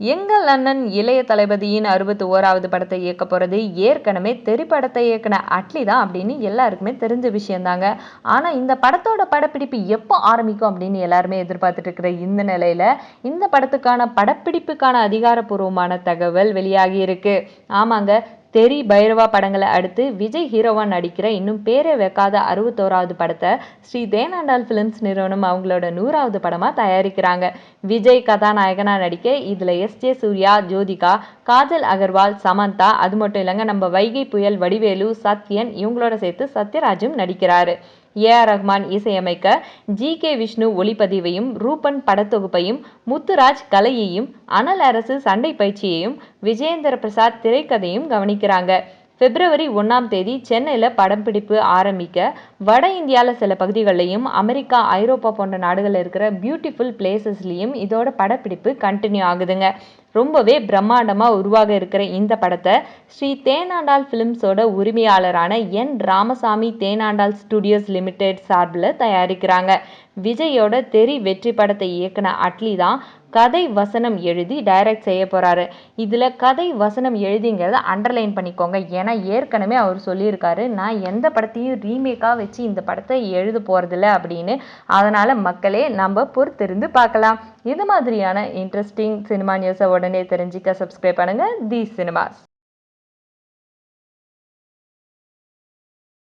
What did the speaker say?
எங்கள் அண்ணன் இளைய தளபதியின் அறுபத்தி ஓராவது படத்தை இயக்க போகிறது ஏற்கனவே தெரி படத்தை இயக்கின அட்லி தான் அப்படின்னு எல்லாருக்குமே தெரிஞ்ச விஷயந்தாங்க. ஆனால் இந்த படத்தோட படப்பிடிப்பு எப்போ ஆரம்பிக்கும் அப்படின்னு எல்லாருமே எதிர்பார்த்துட்டு இருக்கிற இந்த நிலையில் இந்த படத்துக்கான படப்பிடிப்புக்கான அதிகாரப்பூர்வமான தகவல் வெளியாகி இருக்கு. ஆமாங்க தெரி பைரவா படங்களை அடுத்து விஜய் ஹீரோவா நடிக்கிற இன்னும் பேரே வைக்காத அறுபத்தோராவது படத்தை ஸ்ரீ தேனாண்டால் ஃபிலிம்ஸ் நிறுவனம் அவங்களோட நூறாவது படமாக தயாரிக்கிறாங்க. விஜய் கதாநாயகனாக நடிக்க இதில் எஸ் ஜே சூர்யா ஜோதிகா காஜல் அகர்வால் சமந்தா அது மட்டும் இல்லைங்க நம்ம வைகை புயல் வடிவேலு சத்யன் இவங்களோட சேர்த்து சத்யராஜும் நடிக்கிறாரு. ஏ ஆர் ரஹ்மான் இசையமைக்க ஜி கே விஷ்ணு ஒளிப்பதிவையும் ரூபன் படத்தொகுப்பையும் முத்துராஜ் கலையையும் அனல் அரசு சண்டை பயிற்சியையும் விஜயேந்திர பிரசாத் திரைக்கதையும் கவனிக்கிறாங்க. பிப்ரவரி ஒன்றாம் தேதி சென்னையில் படப்பிடிப்பு ஆரம்பிக்க வட இந்தியாவில் சில பகுதிகளிலையும் அமெரிக்கா ஐரோப்பா போன்ற நாடுகளில் இருக்கிற பியூட்டிஃபுல் பிளேசஸ்லேயும் இதோட படப்பிடிப்பு கண்டினியூ ஆகுதுங்க. ரொம்பவே பிரம்மாண்டமாக உருவாக இருக்கிற இந்த படத்தை ஸ்ரீ தேனாண்டால் ஃபிலிம்ஸோட உரிமையாளரான N Ramasamy Thenandal studios limited சார்பில் தயாரிக்கிறாங்க. விஜயோட தெரி வெற்றி படத்தை இயக்குன அட்லி தான் கதை வசனம் எழுதி டைரக்ட் செய்ய போகிறாரு இதில் கதை வசனம் எழுதிங்கிறத அண்டர்லைன் பண்ணிக்கோங்க. ஏன்னா ஏற்கனவே அவர் சொல்லியிருக்காரு நான் எந்த படத்தையும் ரீமேக்காக வச்சு இந்த படத்தை எழுத போகிறதில்ல அப்படின்னு. அதனால் மக்களே நம்ம பொறுத்திருந்து பார்க்கலாம். இது மாதிரியான இன்ட்ரெஸ்டிங் சினிமா நியூஸை உடனே தெரிஞ்சிக்க சப்ஸ்கிரைப் பண்ணுங்கள் தி சினிமாஸ்